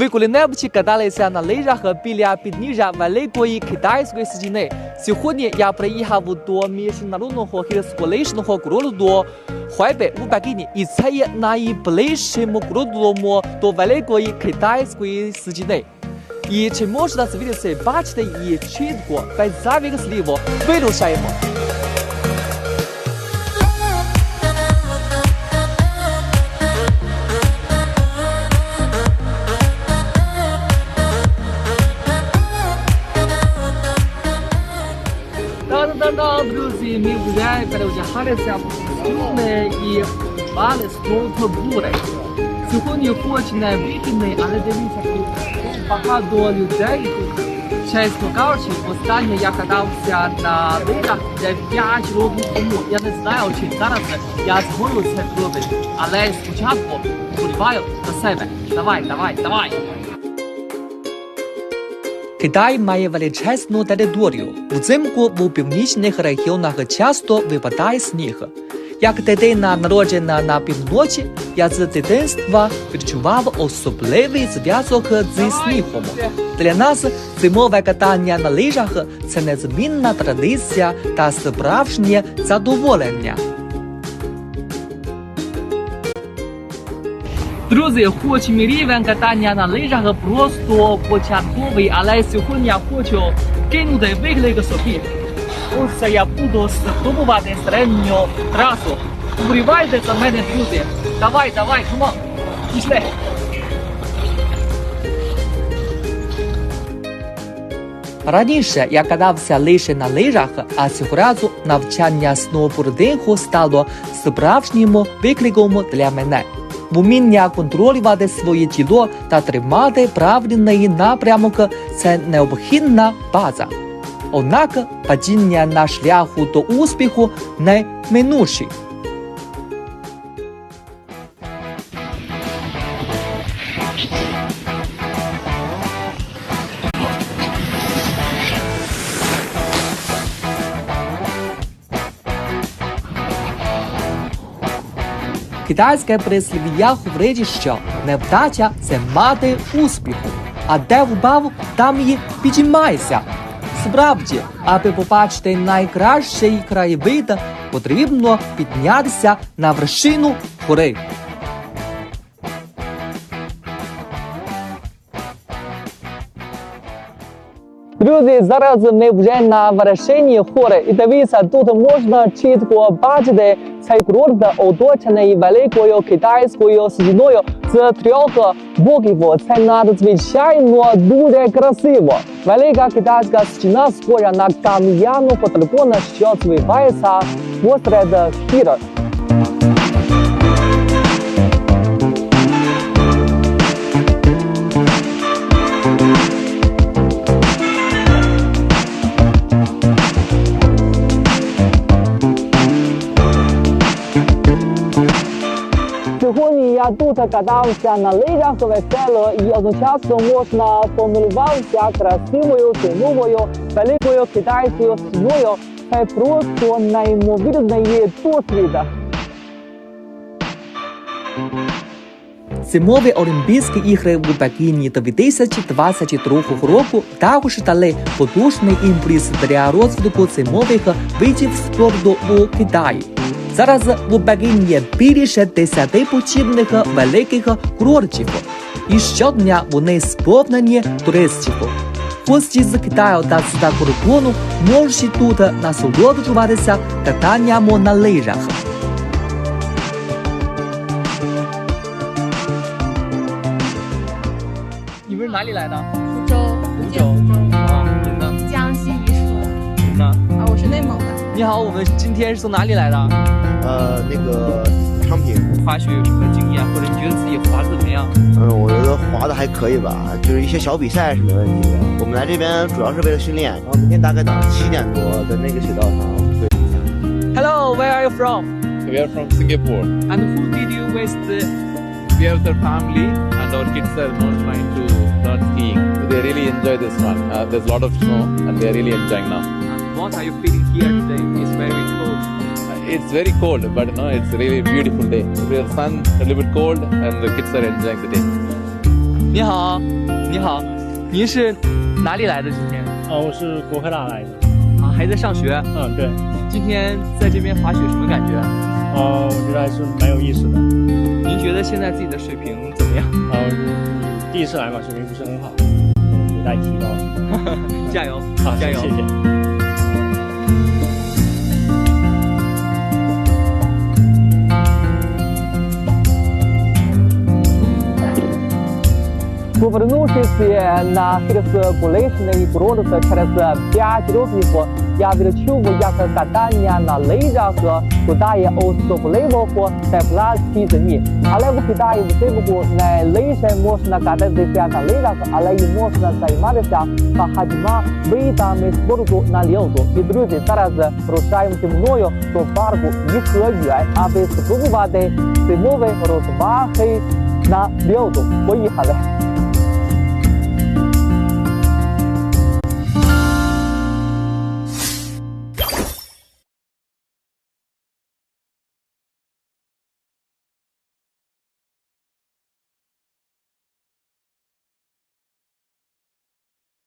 Ви коли-небудь каталися на лижах біля підніжжя великої китайської стіни. Сьогодні я приїхав до міжнародного гірськолижного це є найближчим до великої китайської! Друзі, ми вже переодягалися в костюми і мали сноуборди. Сьогодні хоч не вихідний, але дивіться, багато людей тут. Чесно кажучи, останнє я катався на вже 5 років тому. Я не знаю, чи зараз я зможу це зробити. Але спочатку вболіваю за себе. Давай, давай, давай. Китай має величезну територію. Взимку в північних регіонах часто випадає сніг. Як дитина народжена на півночі, я з дитинства відчував особливий зв'язок зі снігом. Для нас зимове катання на лижах це незмінна традиція та справжнє задоволення. Друзі, хоч мій рівень катання на лижах просто початковий, але сьогодні я хочу кинути виклик собі. Ось я буду спробувати середню трасу. Вболівайте за мене, друзі. Давай, давай, кумо. Пішли. Раніше я катався лише на лижах, а цього разу навчання сноубордингу стало справжнім викликом для мене. Вміння контролювати своє тіло та тримати правильний напрямок це необхідна база. Однак падіння на шляху до успіху не минучі. Китайське прислів'я говорить, що невдача це мати успіху, а де впав, там і підіймайся. Справді, аби побачити найкращий краєвид, потрібно піднятися на вершину гори. Друзі, зараз ми вже на вершині гори. І дивіться, тут можна чітко бачити цей курорт оточений великою китайською стіною з трьох боків. Це надзвичайно дуже красиво. Велика китайська стіна схожа на кам'яну потребону, що звивається посеред гір. Я тут катався на лижах весело і одночасно можна помилуватися красивою зимовою великою китайською стіною. Це просто неймовірний досвід. Зимові Олімпійські ігри у Пекіні 2022 року також дали потужний імпульс для розвитку зимових видів спорту у Китаї. Зараз у Пекіні є більше 10 подібних великих курортів, і щодня вони сповнені туристів. Гості з Китаю та з кордону можуть тут насолоджуватися катанням на лижах. 你们是哪里来的？福州，福州啊，真的，江西宜舒真的。啊，我是内蒙的。 你好，我们今天是从哪里来的？呃，那个昌平，滑雪有什么经验，或者你觉得自己滑的怎么样？嗯，我觉得滑的还可以吧，就是一些小比赛是没问题的。我们来这边主要是为了训练，然后明天大概早上七点多在那个雪道上会。Hello, where are you from? We are from Singapore. And who did you with? The... We have the family and our kids are now trying to learn skiing. They really enjoy this one. Uh, there's a lot of snow and they're really enjoying now. What are you feeling here today? It's very cold. Uh, It's very cold, but know, it's really beautiful day. The sun a little bit cold and the kids are enjoying the day. 你好，你好，您是哪里来的？今天啊，我是国科大来的。啊，还在上学。嗯，对。今天在这边滑雪什么感觉？啊，我觉得还是蛮有意思的。您觉得现在自己的水平怎么样？啊，第一次来嘛，水平不是很好，有待提高。加油！好，加油！谢谢。Повернувшись на сільськоголичний курорт через 5 років, я відчув, як катання на лижах додає особливого тепла цій зимі. Але в Китаї взимку не лише можна кататися на лижах, але й можна займатися багатьма видами спорту на льоду. І друзі, зараз рушаємо зі мною до парку Їхгеюань, аби спробувати зимові розваги на льоду. Поїхали!